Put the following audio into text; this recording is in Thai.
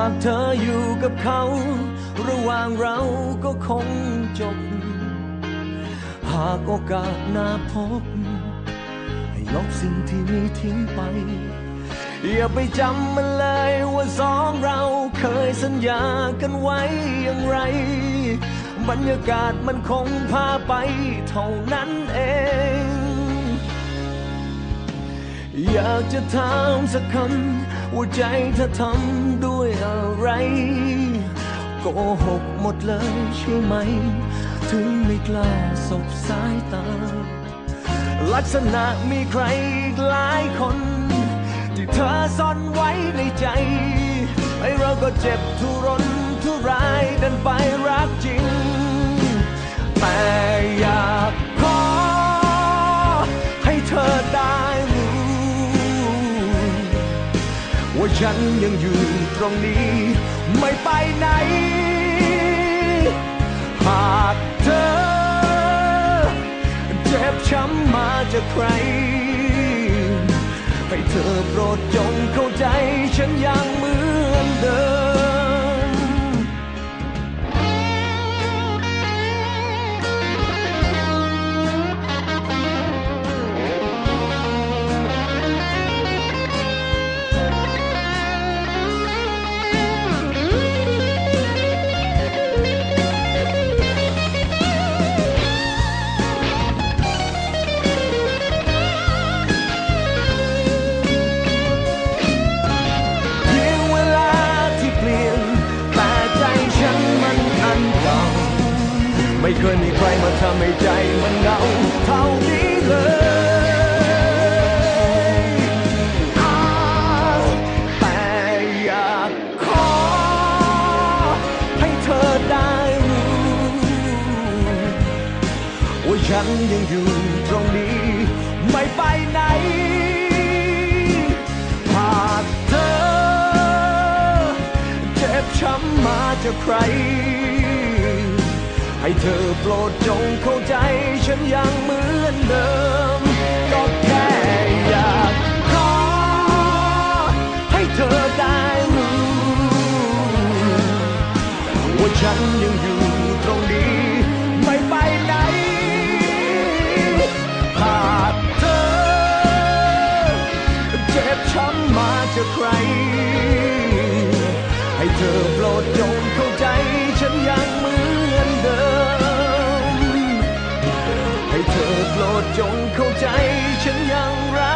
ากเธออยู่กับเขา ระหว่างเราก็คงจบ หากโอกาสหน้าพบ ให้ลบสิ่งที่มีทิ้งไป อย่าไปจำมันเลยว่าสองเราเคยสัญญากันไว้อย่างไร บรรยากาศมันคงพาไปเท่านั้นเอง อยากจะถามสักคำว่าใจเธอทำด้วยอะไรโกหกหมดเลยใช่ไหม ถึงไม่กล้าสบสายตา ลักษณะมีใครอีกหลายคน ที่เธอซ่อนไว้ในใจไอ้เราก็เจ็บทุรนทุรายดันไปรัก ว่าฉันยังอยู่ตรงนี้ ไม่ไปไหน หากเธอ เจ็บช้ำมาจากใคร ให้เธอโปรดจงเข้าใจฉันยังเหมือนเดิม ไม่เคยมีใครมาทำให้ใจมันเหงาเท่านี้เลยอาแต่อยากขอ ให้เธอได้รู้ว่าฉันยังอยู่ตรงนี้ ไม่ไปไหนหากเธอเจ็บช้ำมาจากใคร ให้เธอโปรดจงเข้าใจฉันยังเหมือนเดิม ก็แค่อยากขอให้เธอได้รู้ว่าฉันยังอยู่ตรงนี้ ไม่ไปไหนหากเธอ เจ็บช้ำมาจากใคร ให้เธอโปรดจงเข้า จงเข้าใจฉันยังรัก